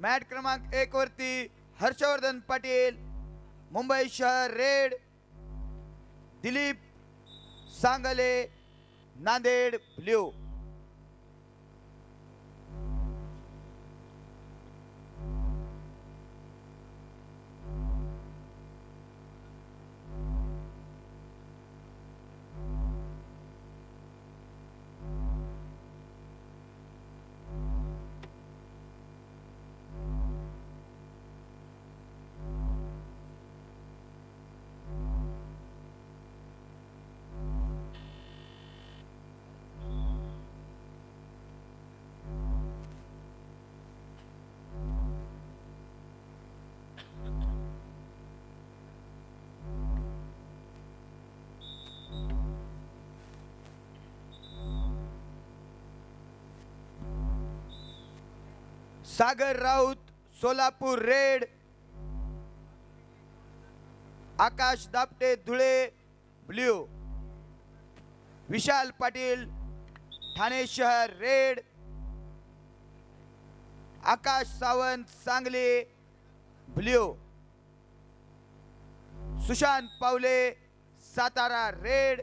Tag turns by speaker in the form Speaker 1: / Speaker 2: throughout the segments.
Speaker 1: Mat क्रमांक एक वरती हर्षवर्धन पाटील मुंबई शहर red Dilip Sangle Nanded blue. Sagar Raut Solapur red Akash Dapte Dhule blue. Vishal Patil Thane शहर red. Akash Sawant Sangli blue. Sushant Pawale Satara red.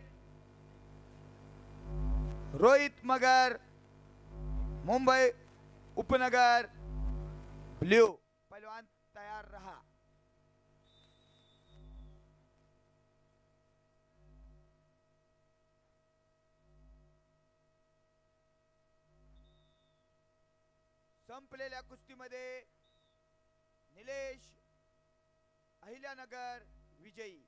Speaker 1: Rohit Magar Mumbai उपनगर blue. पैलवान तयार रहा। संपलेल्या कुस्तीमध्ये निलेश अहिल्यानगर विजयी।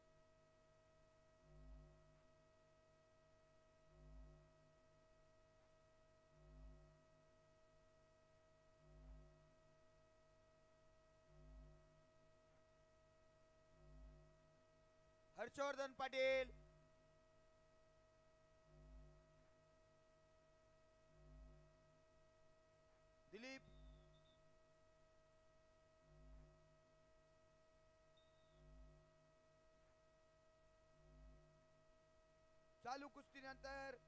Speaker 1: हर्षवर्धन पाटील। दिलीप। चालू कुस्तीनंतर